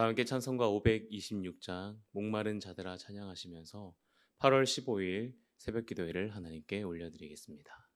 다 함께 찬송가 526장 목마른 자들아 찬양하시면서 8월 15일 새벽 기도회를 하나님께 올려드리겠습니다.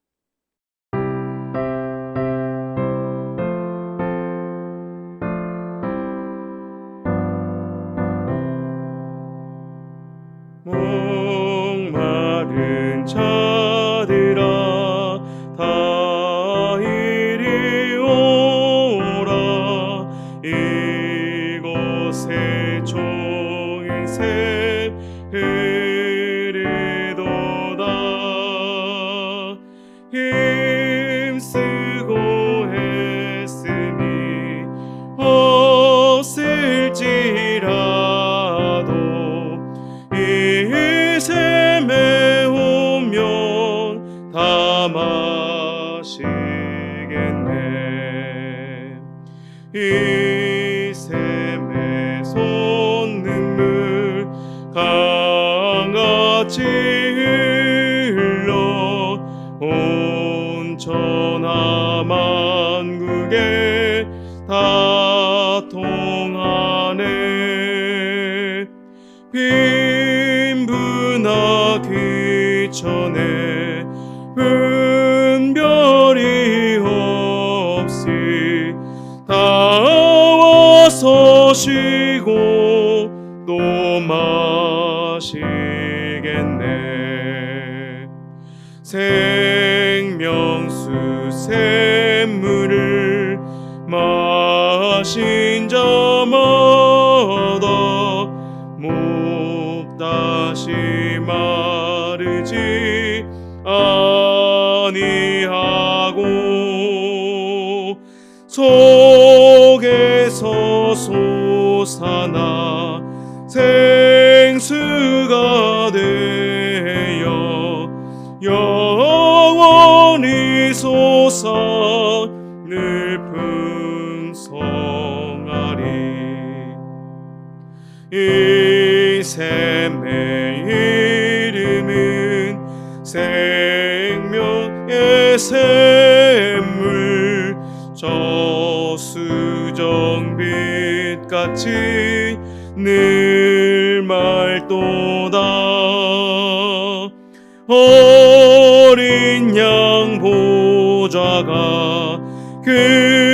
쉬고 또 마시겠네. 생명수 샘물을 마신 자마 솟아나 생수가 되어 영원히 솟아 늘 풍성하리. 이 샘의 이름은 생명의 샘 같이 늘 맑도다. 어린 양 보좌가 근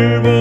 뛰며 주를 보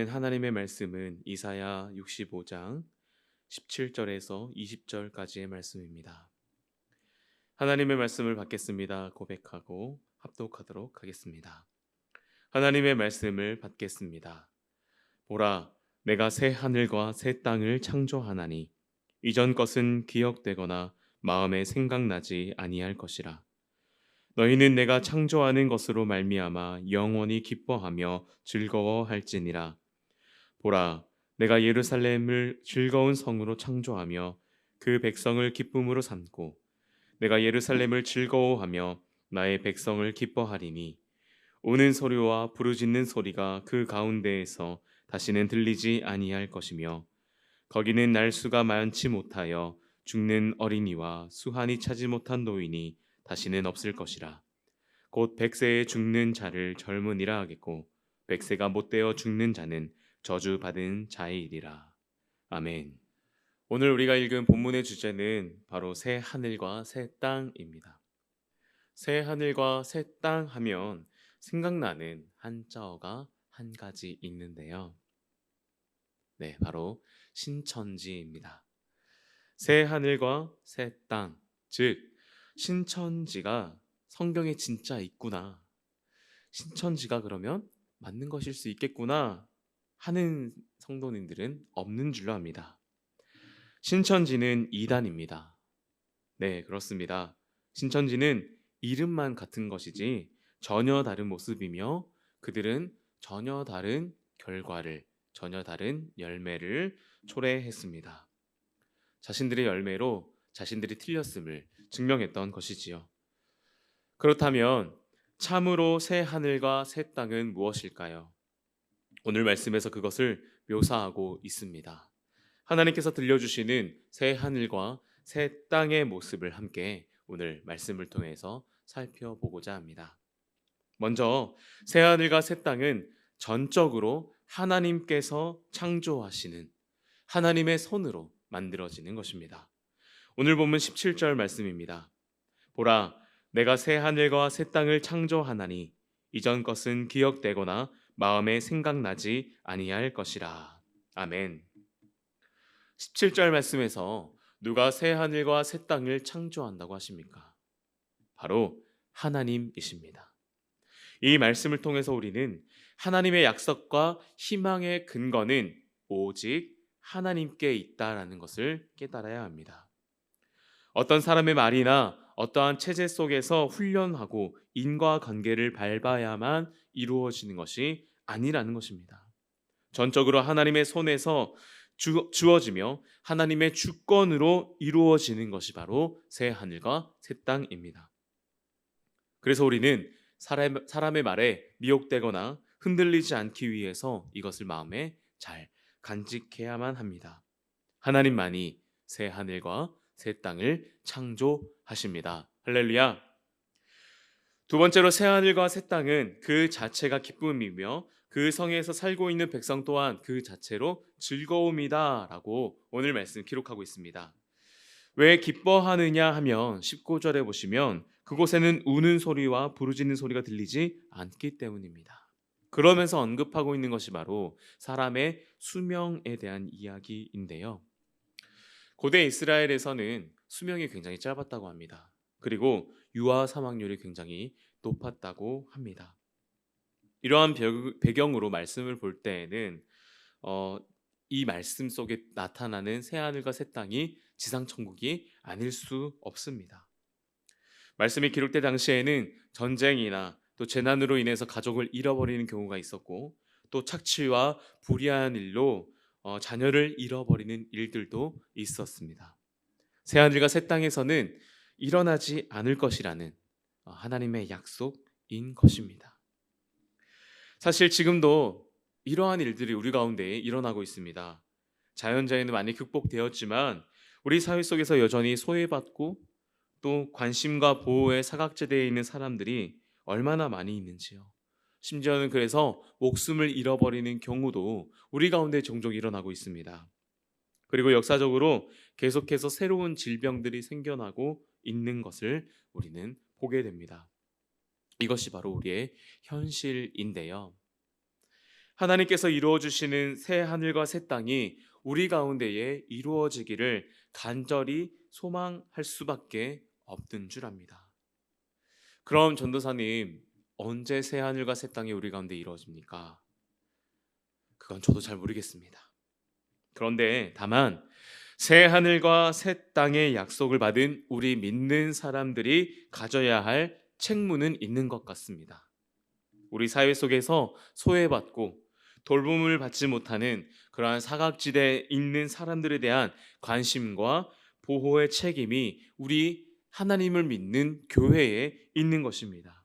주시는 하나님의 말씀은 이사야 65장 17절에서 20절까지의 말씀입니다. 하나님의 말씀을 받겠습니다. 고백하고 합독하도록 하겠습니다. 하나님의 말씀을 받겠습니다. 보라, 내가 새 하늘과 새 땅을 창조하나니 이전 것은 기억되거나 마음에 생각나지 아니할 것이라. 너희는 내가 창조하는 것으로 말미암아 영원히 기뻐하며 즐거워할지니라. 보라, 내가 예루살렘을 즐거운 성으로 창조하며 그 백성을 기쁨으로 삼고 내가 예루살렘을 즐거워하며 나의 백성을 기뻐하리니 우는 소리와 부르짖는 소리가 그 가운데에서 다시는 들리지 아니할 것이며 거기는 날수가 많지 못하여 죽는 어린이와 수한이 차지 못한 노인이 다시는 없을 것이라. 곧 백세에 죽는 자를 젊은이라 하겠고 백세가 못되어 죽는 자는 저주받은 자이리라. 아멘. 오늘 우리가 읽은 본문의 주제는 바로 새 하늘과 새 땅입니다. 새 하늘과 새 땅 하면 생각나는 한자어가 한 가지 있는데요. 네, 바로 신천지입니다. 새 하늘과 새 땅, 즉 신천지가 성경에 진짜 있구나. 신천지가 그러면 맞는 것일 수 있겠구나 하는 성도님들은 없는 줄로 압니다. 신천지는 이단입니다. 네, 그렇습니다. 신천지는 이름만 같은 것이지 전혀 다른 모습이며 그들은 전혀 다른 결과를, 전혀 다른 열매를 초래했습니다. 자신들의 열매로 자신들이 틀렸음을 증명했던 것이지요. 그렇다면 참으로 새 하늘과 새 땅은 무엇일까요? 오늘 말씀에서 그것을 묘사하고 있습니다. 하나님께서 들려주시는 새 하늘과 새 땅의 모습을 함께 오늘 말씀을 통해서 살펴보고자 합니다. 먼저 새 하늘과 새 땅은 전적으로 하나님께서 창조하시는 하나님의 손으로 만들어지는 것입니다. 오늘 본문 17절 말씀입니다. 보라, 내가 새 하늘과 새 땅을 창조하나니 이전 것은 기억되거나 마음에 생각나지 아니할 것이라. 아멘. 17절 말씀에서 누가 새 하늘과 새 땅을 창조한다고 하십니까? 바로 하나님이십니다. 이 말씀을 통해서 우리는 하나님의 약속과 희망의 근거는 오직 하나님께 있다라는 것을 깨달아야 합니다. 어떤 사람의 말이나 어떠한 체제 속에서 훈련하고 인과 관계를 밟아야만 이루어지는 것이 아니라는 것입니다. 전적으로 하나님의 손에서 주, 주어지며 하나님의 주권으로 이루어지는 것이 바로 새 하늘과 새 땅입니다. 그래서 우리는 사람, 사람의 말에 미혹되거나 흔들리지 않기 위해서 이것을 마음에 잘 간직해야만 합니다. 하나님만이 새 하늘과 새 땅을 창조하십니다. 할렐루야. 두 번째로 새 하늘과 새 땅은 그 자체가 기쁨이며 그 성에서 살고 있는 백성 또한 그 자체로 즐거움이다라고 오늘 말씀 기록하고 있습니다. 왜 기뻐하느냐 하면 19절에 보시면 그곳에는 우는 소리와 부르짖는 소리가 들리지 않기 때문입니다. 그러면서 언급하고 있는 것이 바로 사람의 수명에 대한 이야기인데요. 고대 이스라엘에서는 수명이 굉장히 짧았다고 합니다. 그리고 유아 사망률이 굉장히 높았다고 합니다. 이러한 배경으로 말씀을 볼 때에는 어, 이 말씀 속에 나타나는 새 하늘과 새 땅이 지상 천국이 아닐 수 없습니다. 말씀이 기록된 당시에는 전쟁이나 또 재난으로 인해서 가족을 잃어버리는 경우가 있었고 또 착취와 불의한 일로 어, 자녀를 잃어버리는 일들도 있었습니다. 새 하늘과 새 땅에서는 일어나지 않을 것이라는 어, 하나님의 약속인 것입니다. 사실 지금도 이러한 일들이 우리 가운데 일어나고 있습니다. 자연재해는 많이 극복되었지만 우리 사회 속에서 여전히 소외받고 또 관심과 보호에 사각지대에 있는 사람들이 얼마나 많이 있는지요. 심지어는 그래서 목숨을 잃어버리는 경우도 우리 가운데 종종 일어나고 있습니다. 그리고 역사적으로 계속해서 새로운 질병들이 생겨나고 있는 것을 우리는 보게 됩니다. 이것이 바로 우리의 현실인데요. 하나님께서 이루어 주시는 새 하늘과 새 땅이 우리 가운데에 이루어지기를 간절히 소망할 수밖에 없는 줄 압니다. 그럼 전도사님 언제 새 하늘과 새 땅이 우리 가운데 이루어집니까? 그건 저도 잘 모르겠습니다. 그런데 다만 새 하늘과 새 땅의 약속을 받은 우리 믿는 사람들이 가져야 할 책무는 있는 것 같습니다. 우리 사회 속에서 소외받고 돌봄을 받지 못하는 그러한 사각지대에 있는 사람들에 대한 관심과 보호의 책임이 우리 하나님을 믿는 교회에 있는 것입니다.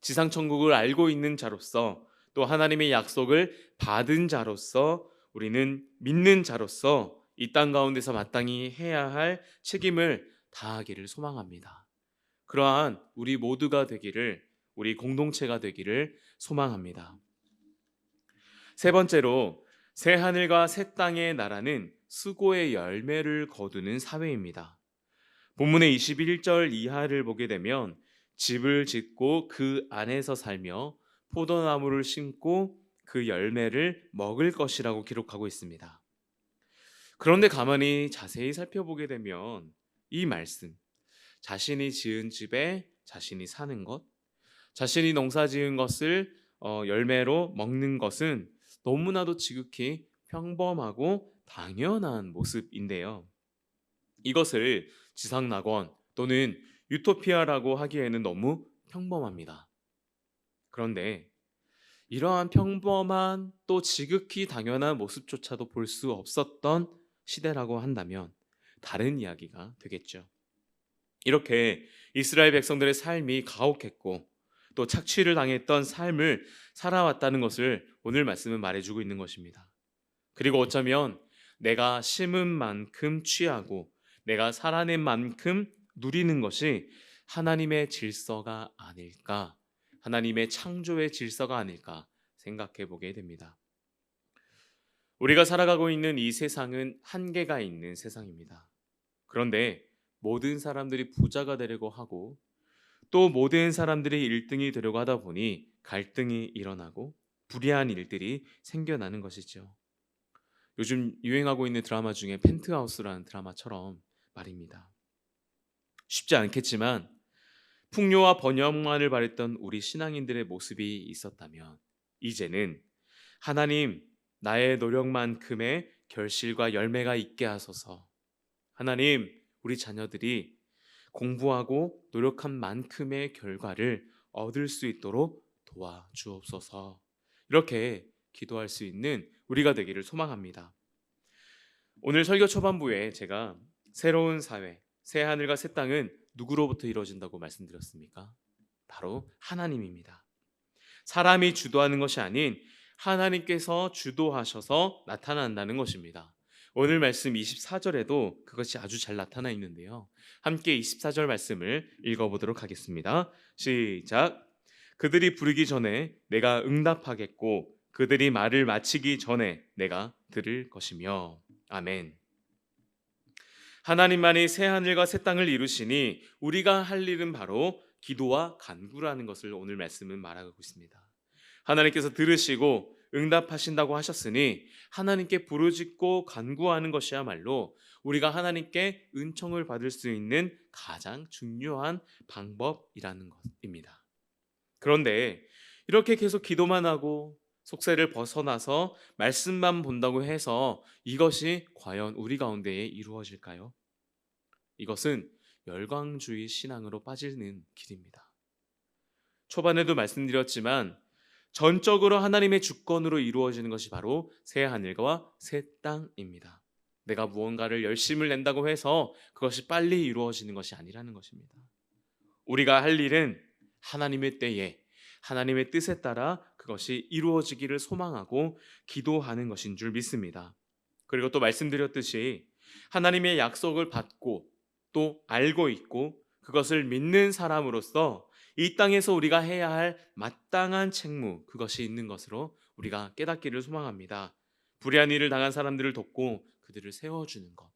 지상 천국을 알고 있는 자로서 또 하나님의 약속을 받은 자로서 우리는 믿는 자로서 이 땅 가운데서 마땅히 해야 할 책임을 다하기를 소망합니다. 그러한 우리 모두가 되기를 우리 공동체가 되기를 소망합니다. 세 번째로 새 하늘과 새 땅의 나라는 수고의 열매를 거두는 사회입니다. 본문의 21절 이하를 보게 되면 집을 짓고 그 안에서 살며 포도나무를 심고 그 열매를 먹을 것이라고 기록하고 있습니다. 그런데 가만히 자세히 살펴보게 되면 이 말씀, 자신이 지은 집에 자신이 사는 것, 자신이 농사 지은 것을 어, 열매로 먹는 것은 너무나도 지극히 평범하고 당연한 모습인데요. 이것을 지상낙원 또는 유토피아라고 하기에는 너무 평범합니다. 그런데 이러한 평범한 또 지극히 당연한 모습조차도 볼 수 없었던 시대라고 한다면 다른 이야기가 되겠죠. 이렇게 이스라엘 백성들의 삶이 가혹했고 또 착취를 당했던 삶을 살아왔다는 것을 오늘 말씀은 말해주고 있는 것입니다. 그리고 어쩌면 내가 심은 만큼 취하고 내가 살아낸 만큼 누리는 것이 하나님의 질서가 아닐까, 하나님의 창조의 질서가 아닐까 생각해 보게 됩니다. 우리가 살아가고 있는 이 세상은 한계가 있는 세상입니다. 그런데 모든 사람들이 부자가 되려고 하고 또 모든 사람들이 1등이 되려고 하다 보니 갈등이 일어나고 불의한 일들이 생겨나는 것이죠. 요즘 유행하고 있는 드라마 중에 펜트하우스라는 드라마처럼 말입니다. 쉽지 않겠지만 풍요와 번영만을 바랬던 우리 신앙인들의 모습이 있었다면 이제는 하나님 나의 노력만큼의 결실과 열매가 있게 하소서. 하나님 우리 자녀들이 공부하고 노력한 만큼의 결과를 얻을 수 있도록 도와주옵소서. 이렇게 기도할 수 있는 우리가 되기를 소망합니다. 오늘 설교 초반부에 제가 새로운 사회, 새 하늘과 새 땅은 누구로부터 이루어진다고 말씀드렸습니까? 바로 하나님입니다. 사람이 주도하는 것이 아닌 하나님께서 주도하셔서 나타난다는 것입니다. 오늘 말씀 24절에도 그것이 아주 잘 나타나 있는데요. 함께 24절 말씀을 읽어보도록 하겠습니다. 시작. 그들이 부르기 전에 내가 응답하겠고 그들이 말을 마치기 전에 내가 들을 것이며 아멘. 하나님만이 새 하늘과 새 땅을 이루시니 우리가 할 일은 바로 기도와 간구라는 것을 오늘 말씀은 말하고 있습니다. 하나님께서 들으시고 응답하신다고 하셨으니 하나님께 부르짖고 간구하는 것이야말로 우리가 하나님께 은총을 받을 수 있는 가장 중요한 방법이라는 것입니다. 그런데 이렇게 계속 기도만 하고 속세를 벗어나서 말씀만 본다고 해서 이것이 과연 우리 가운데에 이루어질까요? 이것은 열광주의 신앙으로 빠지는 길입니다. 초반에도 말씀드렸지만 전적으로 하나님의 주권으로 이루어지는 것이 바로 새 하늘과 새 땅입니다. 내가 무언가를 열심을 낸다고 해서 그것이 빨리 이루어지는 것이 아니라는 것입니다. 우리가 할 일은 하나님의 때에 하나님의 뜻에 따라 그것이 이루어지기를 소망하고 기도하는 것인 줄 믿습니다. 그리고 또 말씀드렸듯이 하나님의 약속을 받고 또 알고 있고 그것을 믿는 사람으로서 이 땅에서 우리가 해야 할 마땅한 책무 그것이 있는 것으로 우리가 깨닫기를 소망합니다. 불의한 일을 당한 사람들을 돕고 그들을 세워주는 것.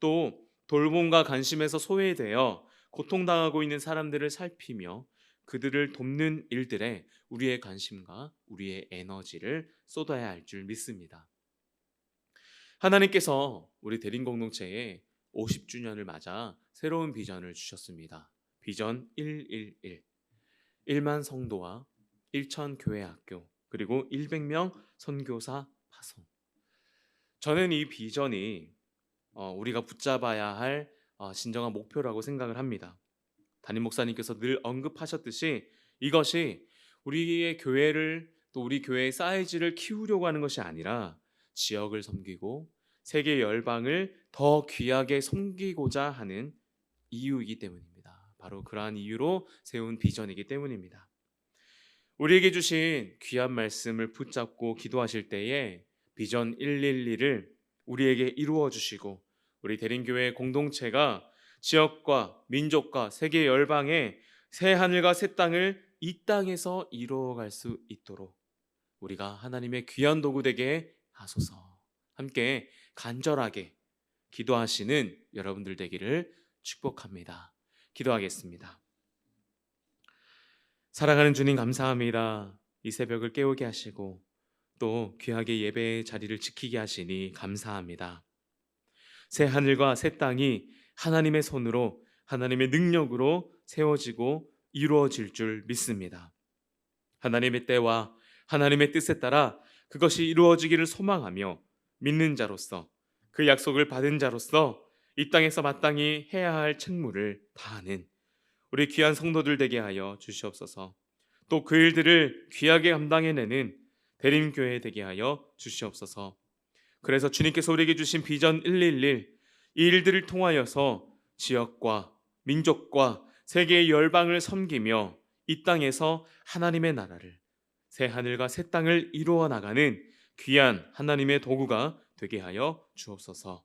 또 돌봄과 관심에서 소외되어 고통당하고 있는 사람들을 살피며 그들을 돕는 일들에 우리의 관심과 우리의 에너지를 쏟아야 할 줄 믿습니다. 하나님께서 우리 대림 공동체에 50주년을 맞아 새로운 비전을 주셨습니다. 비전 111. 1만 성도와 1천 교회 학교 그리고 100명 선교사 파송. 저는 이 비전이 어, 우리가 붙잡아야 할 어, 진정한 목표라고 생각을 합니다. 담임 목사님께서 늘 언급하셨듯이 이것이 우리의 교회를 또 우리 교회의 사이즈를 키우려고 하는 것이 아니라 지역을 섬기고 세계 열방을 더 귀하게 섬기고자 하는 이유이기 때문입니다. 바로 그러한 이유로 세운 비전이기 때문입니다. 우리에게 주신 귀한 말씀을 붙잡고 기도하실 때에 비전 112를 우리에게 이루어 주시고 우리 대림교회 공동체가 지역과 민족과 세계 열방의 새 하늘과 새 땅을 이 땅에서 이루어갈 수 있도록 우리가 하나님의 귀한 도구 되게 하소서. 함께 간절하게 기도하시는 여러분들 되기를 축복합니다. 기도하겠습니다. 사랑하는 주님 감사합니다. 이 새벽을 깨우게 하시고 또 귀하게 예배의 자리를 지키게 하시니 감사합니다. 새 하늘과 새 땅이 하나님의 손으로 하나님의 능력으로 세워지고 이루어질 줄 믿습니다. 하나님의 때와 하나님의 뜻에 따라 그것이 이루어지기를 소망하며 믿는 자로서 그 약속을 받은 자로서 이 땅에서 마땅히 해야 할 책무를 다하는 우리 귀한 성도들 되게 하여 주시옵소서. 또 그 일들을 귀하게 감당해내는 대림교회 되게 하여 주시옵소서. 그래서 주님께서 우리에게 주신 비전 111, 이 일들을 통하여서 지역과 민족과 세계의 열방을 섬기며 이 땅에서 하나님의 나라를 새 하늘과 새 땅을 이루어 나가는 귀한 하나님의 도구가 되게 하여 주옵소서.